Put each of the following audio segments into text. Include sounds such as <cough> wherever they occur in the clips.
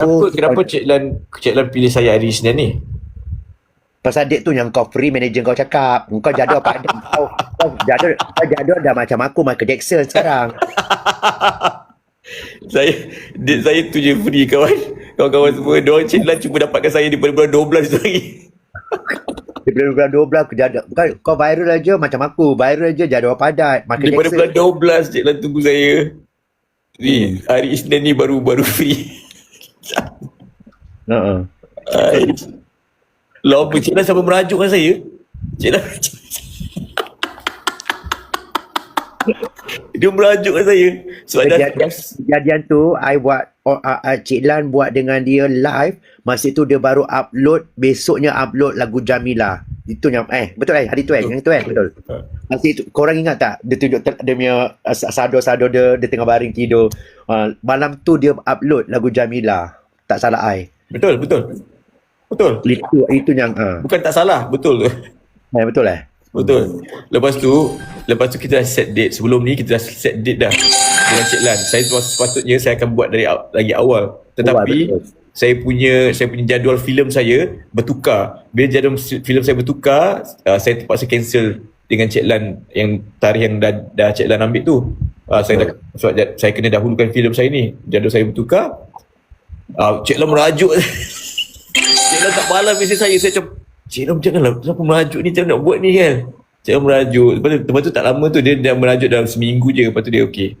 Kenapa, kenapa Cik Lan, Cik Lan pilih saya hari Isnin ni? Pasal date tu yang kau free manager kau cakap. Kau jadual apa ada. <laughs> Kau, kau jadual, kau jadual dah macam aku Michael Jackson sekarang. <laughs> saya date saya tu je free kawan. Kawan-kawan semua, diorang Cik Lan cuba dapatkan saya daripada bulan 12 tu lagi. <laughs> Daripada bulan 12 kau jadual. Kau, kau viral aja macam aku. Viral aja jadual padat. Michael Daripada Jackson. bulan 12 Cik Lan tunggu saya. Ni, hari Isnin ni baru baru free. Uh-uh. Ai. Lama Cik Lan sampai merajukkan saya. Cik Lan Dia merajukkan saya. Sebab dah, Kejadian, tu I buat oh, uh, uh, Cik Lan buat dengan dia live masa tu dia baru upload besoknya upload lagu Jamila itu yang eh betul eh hari tu eh yang tu eh betul masa itu korang ingat tak dia tunjuk ter- dia punya uh, sado-sado dia dia tengah baring tidur uh, malam tu dia upload lagu Jamila tak salah I betul, betul. Betul. itu itu yang uh, Bukan tak salah, betul. eh, betul eh Betul. Lepas tu, lepas tu kita dah set date. Sebelum ni kita dah set date dah dengan Cik Lan. Saya sepatutnya saya akan buat dari lagi awal. Tetapi betul. saya punya saya punya jadual filem saya bertukar. Bila jadual filem saya bertukar, uh, saya terpaksa cancel dengan Cik Lan yang tarikh yang dah, dah Cik Lan ambil tu. Uh, saya dah, ja- saya kena dahulukan filem saya ni. Jadual saya bertukar. Uh, Cik Lan merajuk. Cik Lan tak malam mesej saya. Saya macam, Cik Lam janganlah. Kenapa merajuk ni? Macam mana nak buat ni kan Cik Lam merajuk. Lepas tu, lepas tu tak lama tu dia dah merajuk dalam seminggu je. Lepas tu dia okey. <laughs>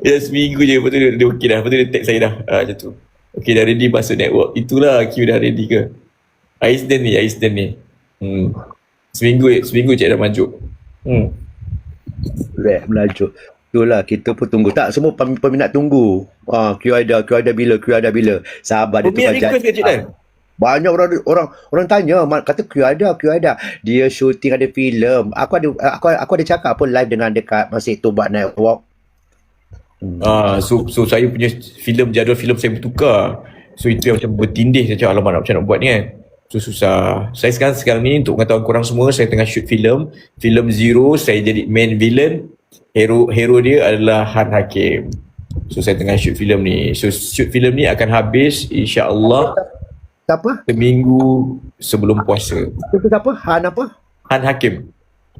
Dia seminggu je. Lepas tu dia, dia okey dah. Lepas tu dia text saya dah. Ah, macam tu. Okey dah ready masuk network. Itulah Q dah ready ke. Aisden ni. Aisden ni. Hmm. seminggu seminggu Cik dah merajuk. Hmm. Rap melajuk. Itulah kita pun tunggu. Tak semua pem- peminat tunggu. Ah, Q ada, Q ada bila, Q ada bila. Sabar dia Peminat tukar request ke Cik Lan? Banyak orang orang orang tanya kata Q ada Q ada dia shooting ada filem aku ada aku aku ada cakap pun live dengan dekat masih tu buat network Ah, so, so saya punya filem jadual filem saya bertukar. So itu yang macam bertindih saya cakap alamak nak macam nak buat ni kan. So susah. Saya sekarang sekarang ni untuk pengetahuan korang semua saya tengah shoot filem. Filem Zero saya jadi main villain. Hero hero dia adalah Han Hakim. So saya tengah shoot filem ni. So shoot filem ni akan habis insya-Allah siapa seminggu sebelum puasa. itu siapa Han apa Han Hakim.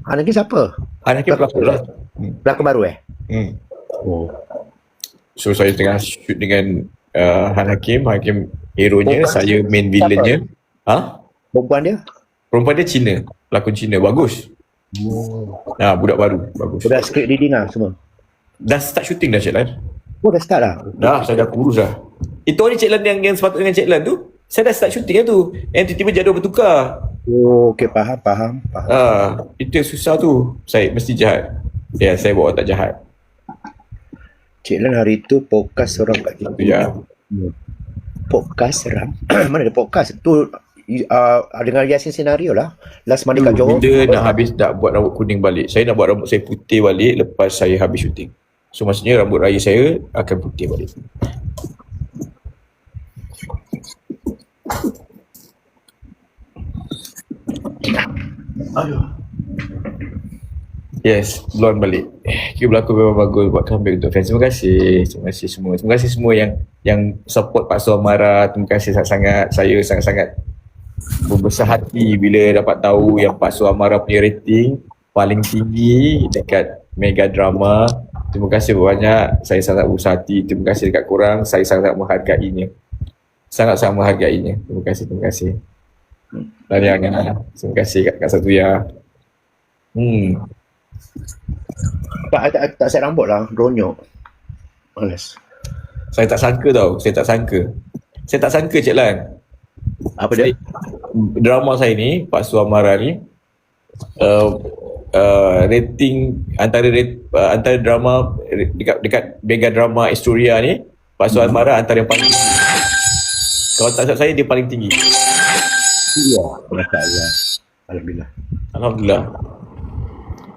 Han lagi siapa Han Hakim pelakon lah. pelakon baru eh Hmm. oh So saya tengah shoot dengan uh, Han Hakim, Hakim hero nya, Oh, saya main villainnya. Ha? perempuan dia Perempuan dia Cina, pelakon Cina, bagus. Oh Ha, budak baru, bagus. dah script reading lah semua Dah start shooting dah Cik Lan? oh dah start lah Dah, saya dah kurus dah. Itu hari Cik Lan yang, yang sepatutnya dengan Cik Lan tu, saya dah start shooting dah tu. Yang tiba-tiba jadual bertukar. oh okay faham faham faham Ha, itu yang susah tu. Saya mesti jahat. Ya, saya buat otak jahat. Cik Lan hari tu podcast orang kat kita Ya. podcast seram <clears throat> mana ada podcast tu uh, dengan Yasin senario lah last money kat Johor Bila nak habis nak buat rambut kuning balik. Saya nak buat rambut saya putih balik lepas saya habis syuting. So maksudnya rambut raya saya akan putih balik. Aduh. Yes, blonde balik. Kira berlaku memang bagus buat comeback untuk fans. Terima kasih. Terima kasih semua. Terima kasih semua yang yang support Pak Suamara. Terima kasih sangat-sangat. Saya sangat-sangat berbesar hati bila dapat tahu yang Pak Suamara punya rating paling tinggi dekat Mega Drama. Terima kasih banyak. Saya sangat berbesar hati. Terima kasih dekat korang. Saya sangat menghargainya. Sangat-sangat menghargainya. Terima kasih, terima kasih. Dan yang terima kasih kat, kat satu ya. Hmm. tak, tak, tak set rambut lah ronyok Malas Saya tak sangka tau. Saya tak sangka. Saya tak sangka Cik Lan. Apa dia Drama saya ni, Pak Suamara ni, uh, uh, rating antara rate, uh, antara drama dekat dekat mega drama Historia ni, Pak Suamara antara yang paling tinggi. Kalau tak saya dia paling tinggi. iya Masya Alhamdulillah Alhamdulillah.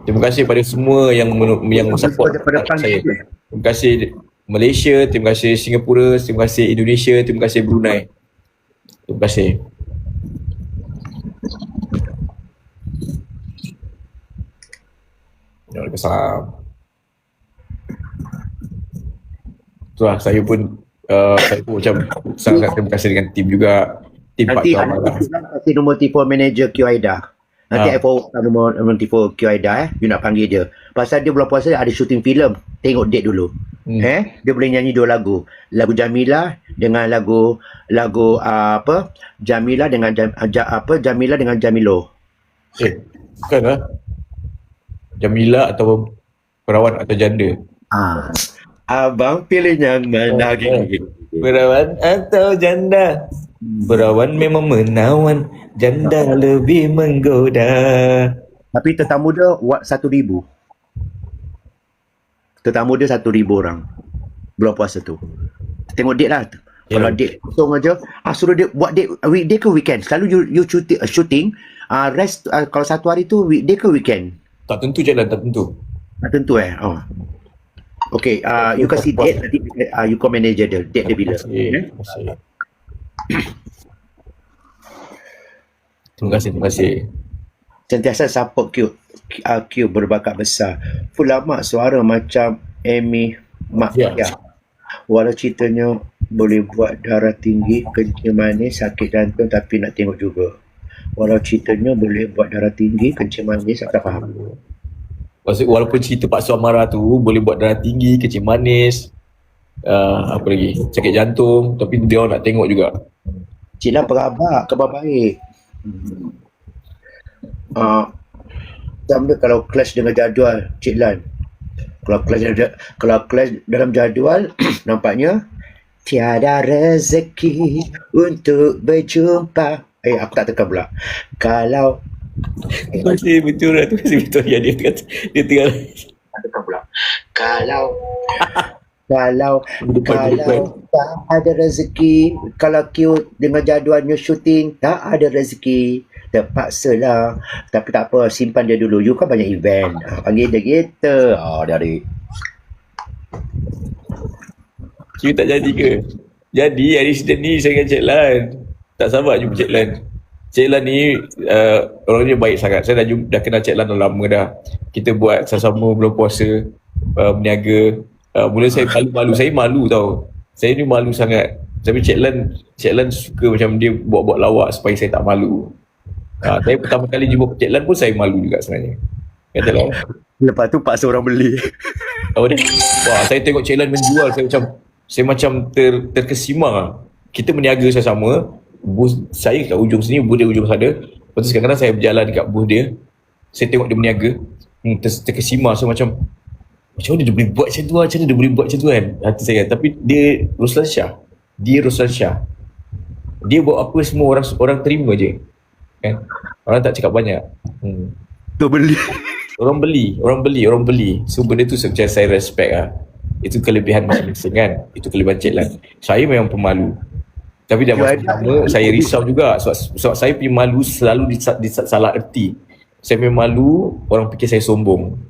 Terima kasih pada semua yang men- yang support saya. Terima kasih Malaysia, terima kasih Singapura, terima kasih Indonesia, terima kasih Brunei. Terima kasih. Waalaikumsalam. Tu lah saya pun uh, saya pun macam sangat terima kasih dengan tim juga. Tim Pak Nanti Tuan nanti nombor telefon manager Q Aida. Nanti Ah. I forward nombor, nombor telefon Q Aida eh. You nak panggil dia. Pasal dia bulan puasa ada syuting filem. Tengok date dulu. Hmm. Eh, dia boleh nyanyi dua lagu. Lagu Jamila dengan lagu lagu uh, apa? Jamila dengan Jam, uh, ja, apa? Jamila dengan Jamilo. Eh, bukan lah. Jamila atau perawan atau janda. Ah. Abang pilih yang mana Oh, gitu. Perawan atau janda? Perawan memang menawan, janda lebih menggoda. Tapi tetamu dia buat satu ribu. Tetamu dia satu ribu orang. Bulan puasa tu. Tengok date lah. Ya. Kalau date kosong aja, ah suruh dia buat date weekday ke weekend. Selalu you, you shooting, uh, shooting uh, rest uh, kalau satu hari tu weekday ke weekend. Tak tentu jalan, tak tentu. Tak tentu eh. Oh. Okay, uh, you kasih date nanti uh, you call manager dia. Date dia bila. Terima kasih. Okay? Terima kasih. Terima. Sentiasa support Q, uh, Q berbakat besar. Ulama suara macam Amy Mak Ya. ya. Walau ceritanya boleh buat darah tinggi, kencing manis, sakit jantung tapi nak tengok juga. Walau ceritanya boleh buat darah tinggi, kencing manis, tak faham. Maksud walaupun cerita Pak Suamara tu boleh buat darah tinggi, kecil manis, uh, apa lagi, sakit jantung, tapi dia orang nak tengok juga. Cik Lan perabak, khabar baik. Uh, macam dia kalau clash dengan jadual, Cik Lan. Kalau clash, dalam- kalau clash dalam jadual, <clears throat> nampaknya tiada rezeki untuk berjumpa. Eh, aku tak tekan pula. Kalau kasih betul lah tu kasih betul ya dia kata dia tak tekan pula. Kalau <laughs> kalau Depan, depan. kalau tak ada rezeki kalau Q dengan jadualnya syuting tak ada rezeki terpaksa lah tapi tak apa simpan dia dulu you kan banyak event ha, panggil dia gitu oh dari Kira tak jadi ke? Jadi hari Isnin ni saya dengan Cik Lan. Tak sabar jumpa Cik Lan. Cik Lan ni uh, orangnya baik sangat. Saya dah, jumpa, dah kenal Cik Lan dah lama dah. Kita buat sama-sama belum puasa, uh, berniaga. Uh, mula saya malu-malu. Saya malu tau. Saya ni malu sangat. Tapi Cik Lan, Cik Lan suka macam dia buat-buat lawak supaya saya tak malu. Uh, saya pertama kali jumpa Cik Lan pun saya malu juga sebenarnya. Katalah. lepas tu paksa orang beli Apa <laughs> dia? Wah, saya tengok Cik Lan menjual saya macam saya macam ter, terkesima lah. Kita berniaga sama-sama, bus saya kat ujung sini, bus dia ujung sana. Lepas tu kadang-kadang saya berjalan dekat bus dia, saya tengok dia berniaga, hmm, ter, terkesima so macam macam mana dia boleh buat macam tu lah, macam mana dia boleh buat macam tu kan hati saya tapi dia Ruslan Shah dia Ruslan Shah dia buat apa semua orang orang terima je kan orang tak cakap banyak hmm. tu beli Orang beli, orang beli, orang beli. So benda tu macam saya respect lah. Itu kelebihan masing-masing kan. Itu kelebihan Cik Lan. Saya memang pemalu. Tapi dah masa Ya, sama saya risau juga sebab, sebab saya punya malu selalu disa- disa- salah erti. Saya punya malu orang fikir saya sombong.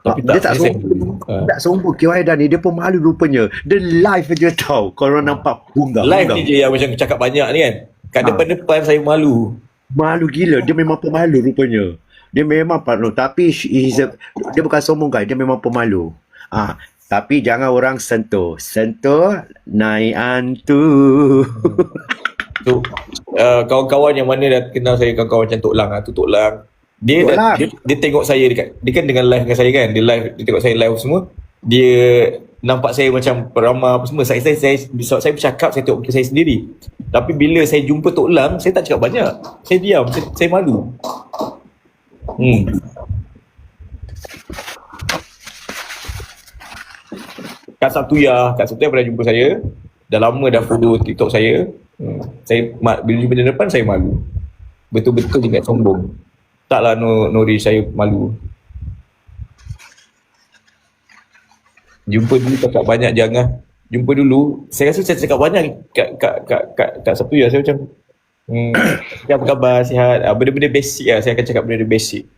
Tapi dia tak, tak sombong Ha. tak sombong Q Aidan ni dia pemalu rupanya dia live je tau kalau orang nampak bunga Live ni je yang macam cakap banyak ni kan. Kat Ha. depan-depan saya malu. Malu gila. Dia memang pemalu rupanya. Dia memang pemalu. Tapi a, dia bukan sombong guys. Dia memang pemalu. Ah, tapi jangan orang sentuh. Sentuh naik antu. So uh, kawan-kawan yang mana dah kenal saya kawan-kawan macam Tok Lang ah tu Tok Lang. Dia, Tok dah, dia dia tengok saya dekat dia kan dengan live dengan saya kan. Dia live dia tengok saya live semua. Dia nampak saya macam peramah apa semua. Saya saya saya, saya, saya bercakap saya tengok muka saya sendiri. Tapi bila saya jumpa Tok Lang, saya tak cakap banyak. Saya diam, saya, saya malu. Hmm. Kak Sabtuya, Kak Sabtuya pernah jumpa saya. Dah lama dah follow TikTok saya. Hmm. Saya bila jumpa dia depan saya malu. Betul-betul ingat sombong. Taklah no, Nori saya malu. Jumpa dulu cakap banyak jangan. Jumpa dulu. Saya rasa saya cakap banyak kat kat kat kat, kat Sabtuya saya macam hmm, <coughs> apa khabar sihat. Ah, benda-benda basic lah. Saya akan cakap benda-benda basic.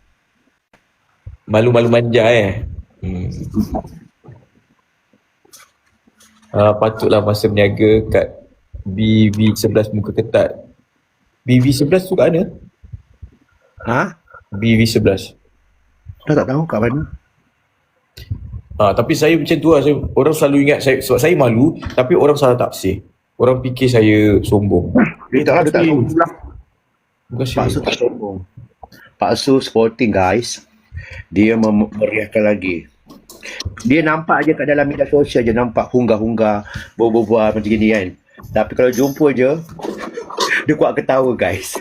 Malu-malu manja eh. Hmm. Uh, patutlah masa berniaga kat BV11 muka ketat. BV11 tu kat mana? Ha? BV11. Dah tak tahu kat mana. Ha, tapi saya macam tu lah. Saya, orang selalu ingat saya, sebab saya malu tapi orang salah tafsir. Orang fikir saya sombong. Dia tak lah, dia tak sombong lah. Bukan Pak Su serius. tak sombong. Pak Su sporting guys. Dia mem- meriahkan lagi. Dia nampak je kat dalam media sosial je nampak hunggah-hunggah, berbual macam gini kan. Tapi kalau jumpa je, dia kuat ketawa guys.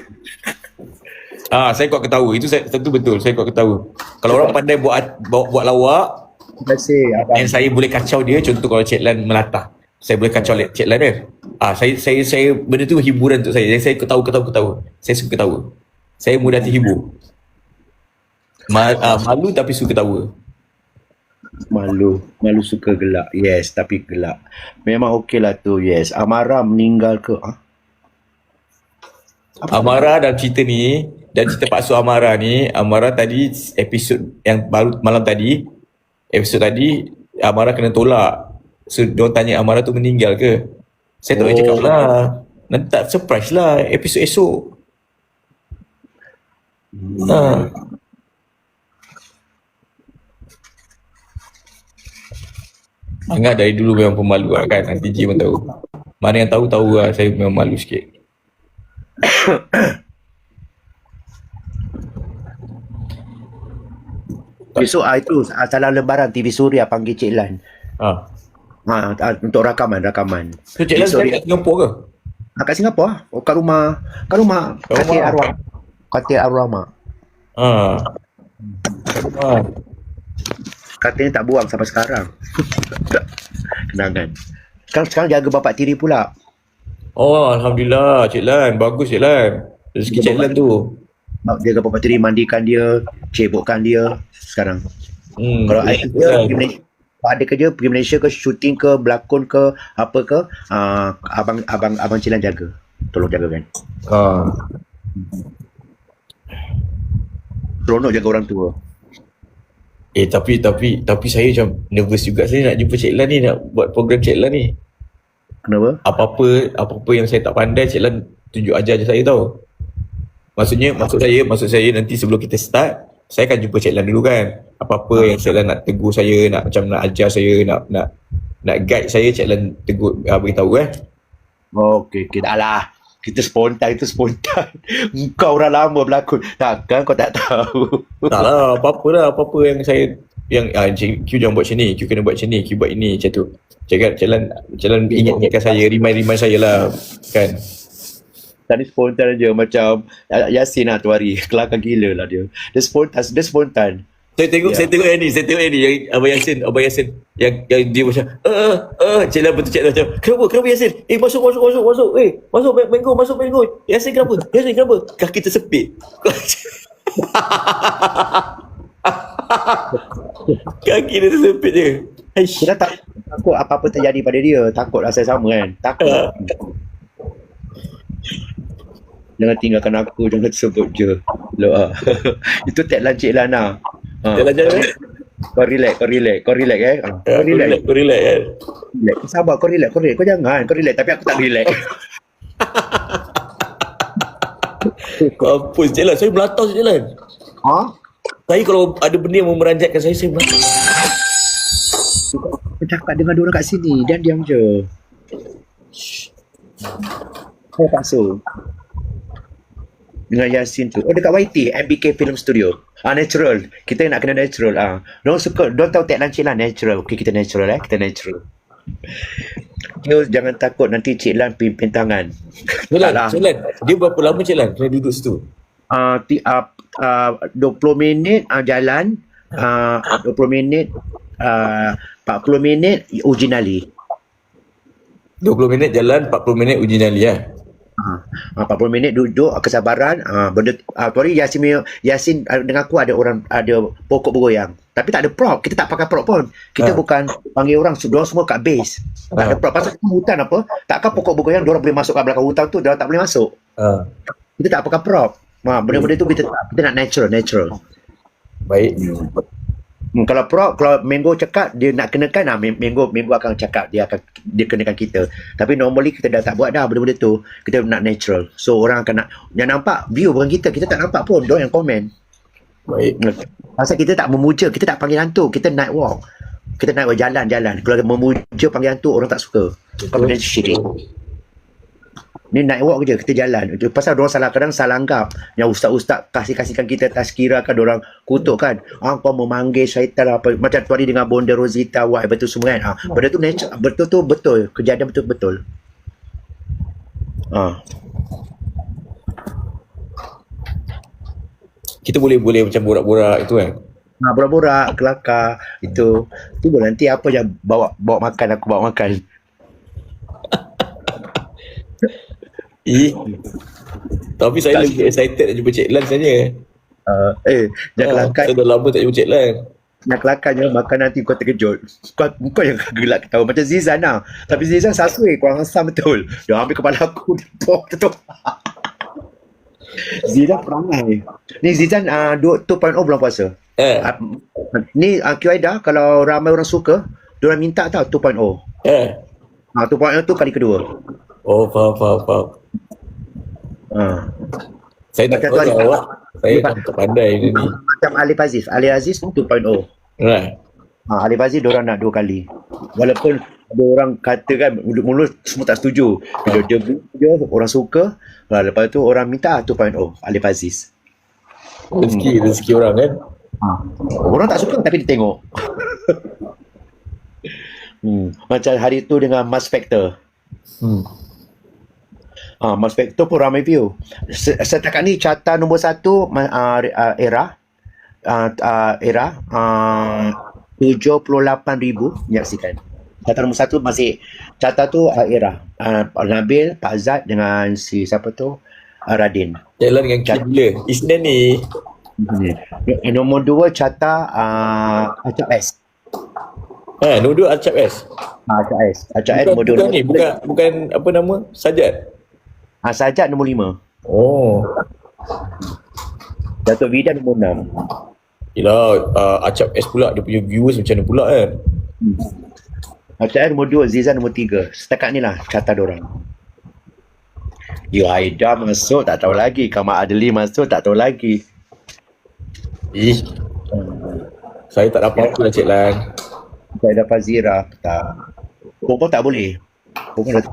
Ah, saya kuat ketawa. Itu saya tentu betul. Saya kuat ketawa. Kalau orang pandai buat buat, buat lawak, Terima kasih yang saya boleh kacau dia contoh kalau Cik Lan melatah. Saya boleh kacau Cik Lan kan. Ah, saya saya saya benda tu hiburan untuk saya. Jadi saya ketawa ketawa ketawa. Saya suka ketawa. Saya mudah terhibur. Ma, ah, malu tapi suka ketawa. Malu. Malu suka gelak. Yes, tapi gelak. Memang okey lah tu. Yes. Amara meninggal ke? Ha? Amara dalam cerita ni dan cerita Pak Su Amara ni, Amara tadi episod yang baru malam tadi, episod tadi Amara kena tolak. So diorang tanya Amara tu meninggal ke? Saya tak Oh. cakap lah. Nanti tak surprise lah episod esok. Ha. Ingat dari dulu memang pemalu lah kan. Nanti Ji pun tahu. Mana yang tahu tahu lah saya memang malu sikit. <coughs> Besok ah, itu ah, salam lebaran TV Suria panggil Cik Lan. Ha. Ha, ah, untuk rakaman, rakaman. So Cik Lan sekarang kat Singapura ke? Ah, kat Singapura. Oh, kat rumah. Kat rumah. Kat Katil arwah. Katil arwah mak. Ha. Kat rumah. Katanya tak buang sampai sekarang. <laughs> Kenangan. Sekarang, sekarang jaga bapak tiri pula. Oh Alhamdulillah Cik Lan. Bagus Cik Lan. Rezeki Cik Lan tu. Jaga bapak tiri mandikan dia, cebokkan dia sekarang. Hmm. Kalau Cik kerja, Lan. pergi Malaysia, ada kerja pergi Malaysia ke syuting ke berlakon ke apa ke uh, abang abang abang Cilan jaga. Tolong jagakan. Ha. Seronok jaga orang tua. Eh tapi tapi tapi saya macam nervous juga saya nak jumpa Cik Lan ni nak buat program Cik Lan ni. Kenapa? Apa-apa apa-apa yang saya tak pandai Cik Lan tunjuk ajar je saya tau. Maksudnya maksud saya maksud saya nanti sebelum kita start saya akan jumpa Cik Lan dulu kan. Apa-apa yang Cik Lan nak tegur saya, nak macam nak ajar saya, nak nak nak guide saya Cik Lan tegur uh, beritahu eh. Okey, okey. Dah lah. Kita spontan, itu spontan. <laughs> Kau orang lama berlakon. Takkan kau tak tahu. <laughs> Tak lah, apa-apa lah, apa-apa yang saya yang ah, Cik Q jangan buat macam ni, Q kena buat macam ni, Q buat ini, macam tu. Cakap jalan jalan ingat-ingatkan saya, remind-remind saya lah kan. Tadi spontan aja macam Yasin lah tu hari. <laughs> Kelakar gila lah dia. Dia spontan, dia spontan. Saya tengok, Ya. saya tengok yang ni, saya tengok yang ni, yang Abang Yasin, Abang Yasin, yang, yang dia macam, eh, eh, eh, Cik Lan betul Cik macam, kenapa, kenapa Yasin? Eh, masuk, masuk, masuk, masuk, eh, masuk, Ma- mango, masuk, mango. Yasin kenapa? Yasin kenapa? Kaki tersepit. <laughs> Kaki dia tersepit je. Kita tak takut apa-apa terjadi pada dia. Takut rasa sama kan. Takut. Ya. Jangan tinggalkan aku, <laughs> jangan sebut je. Loh, ah. <laughs> Itu tagline Cik Lana. Ha. Jalan jalan. Kau relax, kau relax, kau relax eh. Ha. Kau Kau relax. kau relax kan. relax. Sabar, kau relax, kau relax. Kau jangan, kau relax. Tapi aku tak relax. Kau Cik Lan, saya melantau Cik Lan. ha? Saya kalau ada benda yang memeranjatkan saya, saya melantau. Kau cakap dengan orang kat sini. Dan diam je. Kau paksa. Dengan Yasin tu. Oh dekat YT, MBK Film Studio. Ah natural. Kita nak kena natural. Ah. Don't suka, don't tahu tagline Cik Lan natural. Okay, kita natural eh. Kita natural. You jangan takut nanti Cik Lan pimpin tangan. Cik Lan. Cik Lan, dia berapa lama Cik Lan kena duduk situ? Ah, ti, ah, ah, 20 minit ah, jalan. Ah, 20 minit ah, 40 minit uji nyali. 20 minit jalan, 40 minit uji nyali ya. Ha, 40 minit duduk kesabaran. Ha, benda ha, tu hari Yasin Yasin ah, dengan aku ada orang ada pokok bergoyang. Tapi tak ada prop. Kita tak pakai prop pun. Kita Ha. bukan panggil orang dia semua kat base. Tak ada Ha. prop. Pasal hutan apa takkan pokok bergoyang dia orang boleh masuk kat belakang hutan tu dia orang tak boleh masuk? Ha. kita tak pakai prop. Ha, benda-benda tu kita kita nak natural natural. Baik. Hmm, kalau pro kalau Mango cakap dia nak kenakan nah, Mango Mango akan cakap dia akan dia kenakan kita. Tapi normally kita dah tak buat dah benda-benda tu. Kita nak natural. So orang akan nak yang nampak view bukan kita. Kita tak nampak pun dia yang komen. Baik. Pasal kita tak memuja, kita tak panggil hantu, kita night walk. Kita naik jalan-jalan. Kalau memuja panggil hantu, orang tak suka. Kau benda syirik. Ni night walk je, kita jalan. Itu Pasal orang salah, kadang salah anggap. Yang ustaz-ustaz kasih-kasihkan kita tazkirah kan, orang kutuk kan. Ah, kau memanggil syaitan lah. Apa. Macam tu hari dengan Bonda Rosita, White, betul semua kan. Ah, benda tu nature, betul tu betul. Kejadian betul-betul. Ah, Kita boleh boleh macam borak-borak itu kan. Nah, borak-borak, kelakar, itu. Tunggu nanti apa yang bawa bawa makan, aku bawa makan. Tapi saya lagi excited nak jumpa Cik Lan saja. Uh, eh, jangan kelakar. Saya dah lama tak jumpa Cik Lan. Yang kelakarnya makan nanti kau terkejut. Kau, kau yang gelak ketawa. Macam Zizan lah. Tapi Zizan sasui. Kurang asam betul. Dia ambil kepala aku. <laughs> Dia pok tu. Zizan perangai. Ni Zizan uh, 2.0 bulan puasa. Eh. Uh, ni uh, QIDA kalau ramai orang suka, diorang minta tau 2.0. Uh, Eh. 2.0 tu kali kedua. Oh, faham, faham, faham. Uh. Saya tak Macam tahu awak. Saya tak, pandai ni. Macam Alif Aziz. Alif Aziz 2.0. Right. Ha, Alif Aziz diorang nak dua kali. Walaupun ada orang kata kan mulut-mulut semua tak setuju. Bila dia dia orang suka, ha, lepas tu orang minta 2.0 Alif Aziz. Rezeki, rezeki orang kan. Ha. Orang tak suka tapi dia tengok. <laughs> hmm. Macam hari tu dengan Mas Factor. Hmm. Ha, Mas Factor pun ramai view. Se- Setakat ni carta nombor satu uh, uh, era. Uh, uh, era. Uh, 78,000 menyaksikan. Carta nombor satu masih carta tu uh, era. Uh, Nabil, Pak Zat dengan si siapa tu? Uh, Radin. Cik Lan dengan Kim gila. Isnin ni. Hmm. Nombor dua carta uh, Acap S. Eh, nombor dua Acap S. Ah, Acap S. Acap S Bukan, nombor dua. bukan ni, bukan bukan apa nama? Sajat. Ah, Sajat nombor lima. Oh. Datuk Vida nombor enam. Yelah, uh, Acap S pula dia punya viewers macam mana pula kan? Acap S nombor dua, Zizan nombor tiga. Setakat ni lah carta dorang. Yo Aida masuk tak tahu lagi. Kamal Adli masuk tak tahu lagi. Ih. Saya tak dapat apa lah Cik Lan. Saya dapat Zira. Tak. Perempuan tak boleh. Perempuan dah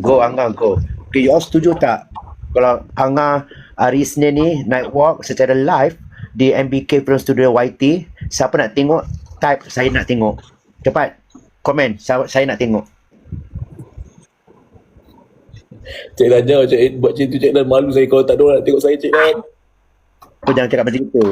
Go Angga go. Okay, you all setuju tak? Kalau Angga hari Isnin ni night walk secara live di MBK Film Studio YT, siapa nak tengok type saya nak tengok. Cepat. Komen. Saya, saya nak tengok. Cik jangan Cik, buat macam tu Cik Lan malu saya kalau tak ada orang nak tengok saya Cik Lan. Kau jangan cakap macam itu.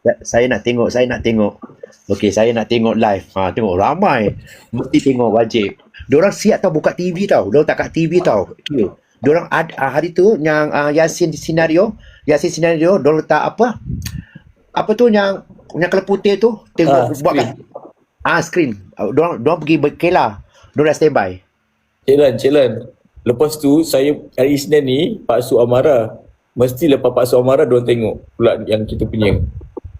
Sa- Saya nak tengok, saya nak tengok. Okey, saya nak tengok live. Ha, tengok ramai. Mesti tengok wajib. Diorang siap tau buka TV tau. Diorang tak kat TV tau. Okay. Diorang ad, uh, hari tu yang uh, Yasin senario, Yasin senario, diorang letak apa? Apa tu yang yang kalau putih tu tengok Ah, buat screen. Ah, screen. Uh, Diorang, diorang pergi berkelah. Diorang dah standby. Cik Lan, Cik Lan. Lepas tu saya hari Isnin ni Pak Su Amara. Mesti lepas Pak Su Amara diorang tengok pula yang kita punya.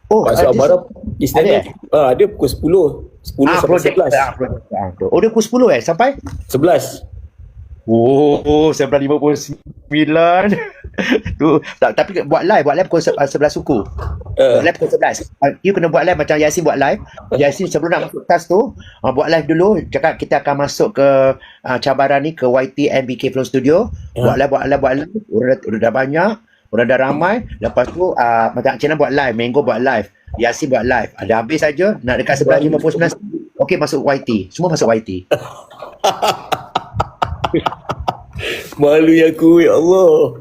Oh, Pak Su Amara Isnin ada ni ah, ada pukul 10. 10 Ah, sampai projek. 11. Ah, projek. Ah, oh, dia pukul 10 eh sampai? 11. Oh, oh 1959. <laughs> tu tak, tapi buat live, buat live pukul se- 11 suku. Uh, Buat live pukul 11. Uh, you kena buat live macam Yasin buat live. Yasin sebelum nak masuk tas tu, uh, buat live dulu. Cakap kita akan masuk ke uh, cabaran ni ke YT MBK Film Studio. Ya. Buat live, buat live, buat live. Orang dah, orang dah banyak. Orang dah ramai. Lepas tu uh, macam Cina buat live, Mango buat live. Yasin buat live. Ada habis saja nak dekat 11.59. Okey masuk YT. Semua masuk YT. <laughs> <laughs> malu ya aku ya Allah.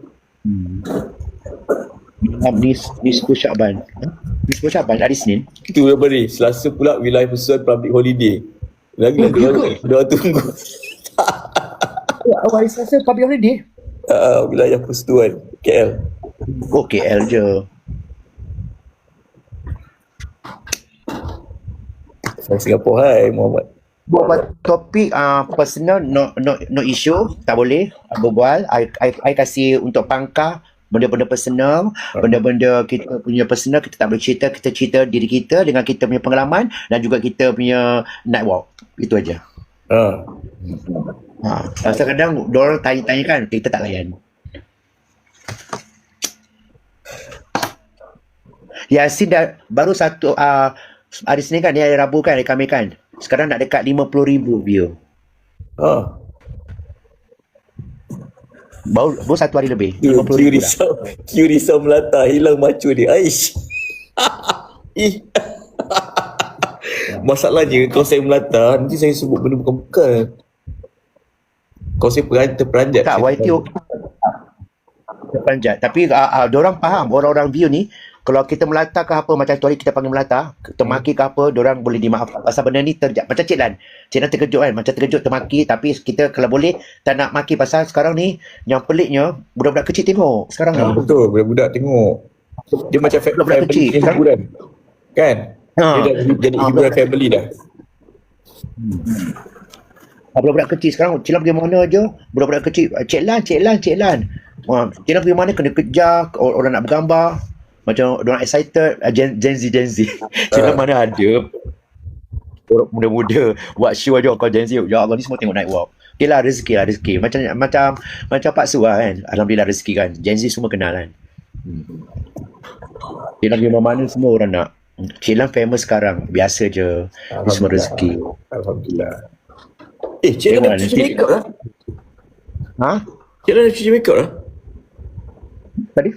Ni 10 Syaban. Huh? Ni 10 Syaban hari Senin. Itu apa ni? Selasa pula wilayah pesisir public holiday. Lagi-lagi Oh, orang <laughs> dah tunggu. Oh, hari Selasa public holiday. Uh, <laughs> wilayah persekutuan KL. Oh, KL je. Saya Singapura hai Muhammad. Buat topik uh, personal no no no issue. Tak boleh uh, berbual. I, I, I kasih untuk pangkah benda-benda personal. Benda-benda kita punya personal kita tak boleh cerita. Kita cerita diri kita dengan kita punya pengalaman dan juga kita punya night walk itu aja. Ha. ha kadang-kadang orang tanya-tanya kan kita tak layan. Yasin dah baru satu uh, Hari Senin kan, ni hari Rabu kan, hari Khamis kan. Sekarang nak dekat 50,000 view. Ha. Baru, baru satu hari lebih. Q 50,000 dah. risau. Q risau melata. Hilang macu dia. Aish. <laughs> Ih. Masalahnya kalau saya melata nanti saya sebut benda bukan-bukan. Kalau saya peran, terperanjat. Tak, YT okey. Terpanjat. Tapi uh, uh, orang faham, orang-orang view ni, kalau kita melata ke apa, macam tu hari kita panggil melata, termaki ke apa, orang boleh dimaafkan. Pasal benda ni terjat. Macam Cik Lan. Cik Lan terkejut kan, macam terkejut termaki, tapi kita kalau boleh tak nak maki. Pasal sekarang ni, yang peliknya, budak-budak kecil tengok sekarang Ha, ni. betul, budak-budak tengok. Dia macam fa- family kecil. punya hiburan. Kan? Ha. Dia dah jadi Ha, hiburan family dah. Ah, budak-budak kecil sekarang Cik Lan pergi mana je budak-budak kecil ah, Cik Lan Cik Lan Cik Lan Cik Lan pergi mana kena kejar or- orang nak bergambar macam orang excited ah, Gen, Gen Z Gen Z Cik Lan Ah. mana ada orang muda-muda buat show aja kau Gen Z ya Allah ni semua tengok night walk Okay lah rezeki lah rezeki macam macam macam Pak Su lah kan Alhamdulillah rezeki kan Gen Z semua kenal kan hmm. Cik Lan pergi mana semua orang nak Cik Lan famous sekarang biasa je ni semua rezeki Alhamdulillah. Eh, Cik Lan Tengok dah cuci nanti. make up lah. ha Cik Lan dah cuci make up lah. Tadi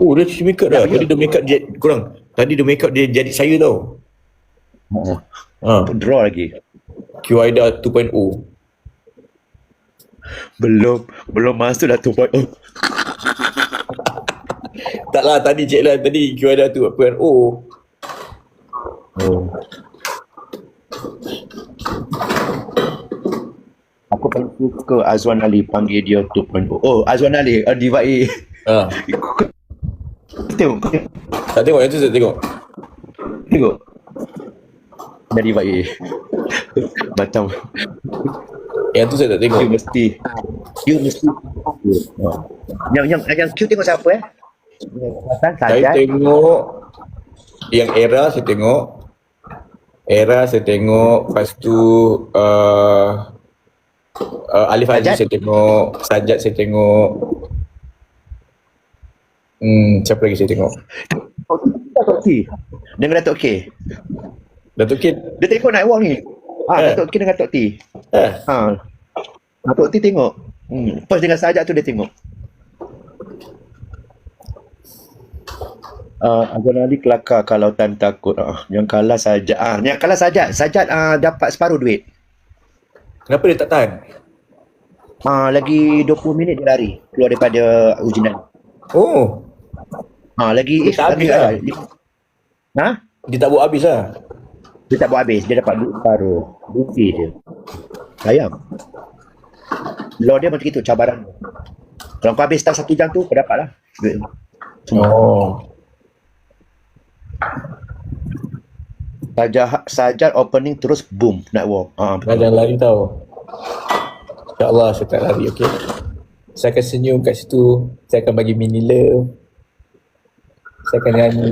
Oh, dia cuci make up dah. Tadi dia make up dia, kurang. Tadi dia make up dia jadi saya tau. Oh. Ha, Draw lagi. QIDA 2.0. Belum belum masuk dah 2.0. <laughs> Tak lah, tadi Cik Lan tadi QIDA 2.0. Oh. Aku paling suka Azwan Ali panggil dia 2.0. Oh, Azwan Ali, uh, Diva A. Ha. Tengok. Tak tengok yang tu saya tengok. Tengok. Dari A. Macam Yang tu saya tak tengok. you mesti you mesti Oh. yang yang yang Q tengok siapa eh? Saya tengok yang era saya tengok. Era saya tengok. Lepas tu uh, uh, Alif Haji Sajat? saya tengok. Sajat saya tengok. Hmm, siapa lagi saya tengok? Datuk T. Dengan Datuk K. Datuk Kid. Dia tengok night walk ni. Ah, Eh. Datuk K dengan Datuk T. Eh, Ha. Datuk T tengok. Hmm. Pas dengan sajak tu dia tengok. Uh, Azwan Ali kelakar kalau tan takut. Ah, yang kalah sajak. Ah, yang kalah sajak. Sajak ah, dapat separuh duit. kenapa dia tak tahan? Ah, lagi 20 minit dia lari keluar daripada ujian. Oh, Ah, lagi Dia tak habis lah. ah, lim- Ha? dia tak buat habis lah. Dia tak buat habis. Dia dapat duit separuh. Bukti dia. Sayang. Law dia macam itu, cabaran. Kalau kau habis tak satu jam tu, kau dapat lah. Duit. Semua. Oh. Sajak, sajak opening terus boom nak walk. Ah, Nah, jangan lari tau. InsyaAllah saya tak lari, okay? Saya akan senyum kat situ. Saya akan bagi mini love. Saya akan nyanyi.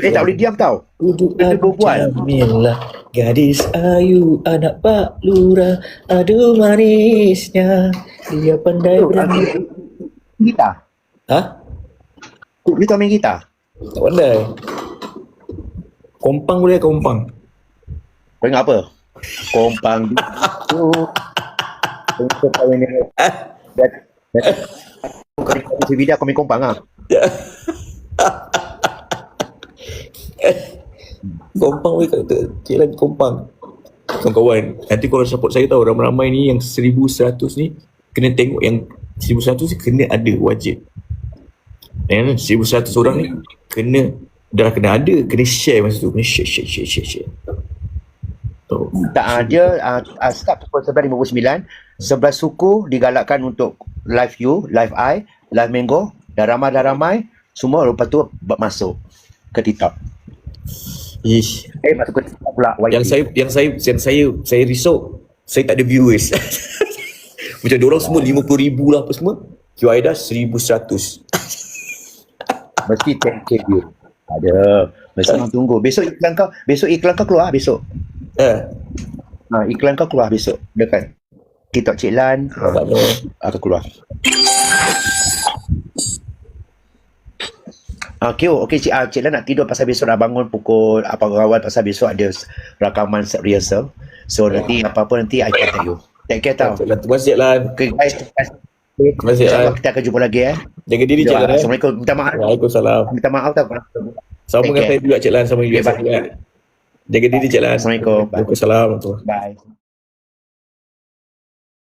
Eh tak boleh diam tau. Duduk Dia berbual. Jamilah Gadis ayu anak Pak Lurah Aduh manisnya Dia pandai berani Gitar. Hah? Dia tahu main gitar. Tak pandai Kompang boleh kompang Kau ingat apa? Kompang kahwin dia. Dan, dan, kau ni kau kau main kompang ah. <laughs> Kompang boleh kata Cik lagi kompang. Kawan-kawan Nanti korang support saya tau Ramai-ramai ni yang 1100 ni Kena tengok yang 1100 ni kena ada wajib. Dan 1100 orang ni Kena Dah kena ada Kena share masa tu Kena share share share share, share. Tahu Tak ah, dia ah, ah, start pukul 11.59 11 suku digalakkan untuk live you, live I, live Mango dah ramai dah ramai semua lepas tu masuk ke TikTok. Ish Eh masuk ke TikTok pula YT. Yang saya Yang saya Yang saya Saya risau Saya tak ada viewers <laughs> Macam diorang semua 50 ribu lah apa semua QIDA 1100 mesti 10k view. Ada. Mesti orang tunggu. Besok iklan kau, besok iklan kau keluar besok. Eh Ha, iklan kau keluar besok dekat TikTok Cik Lan akan keluar. Okay, oh, okay Cik, ah, Cik Lan nak tidur pasal besok nak bangun pukul apa awal pasal besok ada rakaman rehearsal. So nanti apa-apa nanti I contact you. Take care tau. Terima kasih Lan. Okay guys, Terima kasih Lan. InsyaAllah kita akan jumpa lagi eh. Jaga diri Cik Lan. eh. Assalamualaikum. Minta maaf. Waalaikumsalam. Minta maaf tau. Sama dengan saya juga Cik Lan. Sama juga Okay, saya juga. Jaga diri Cik Lan. Assalamualaikum. Waalaikumsalam. Bye.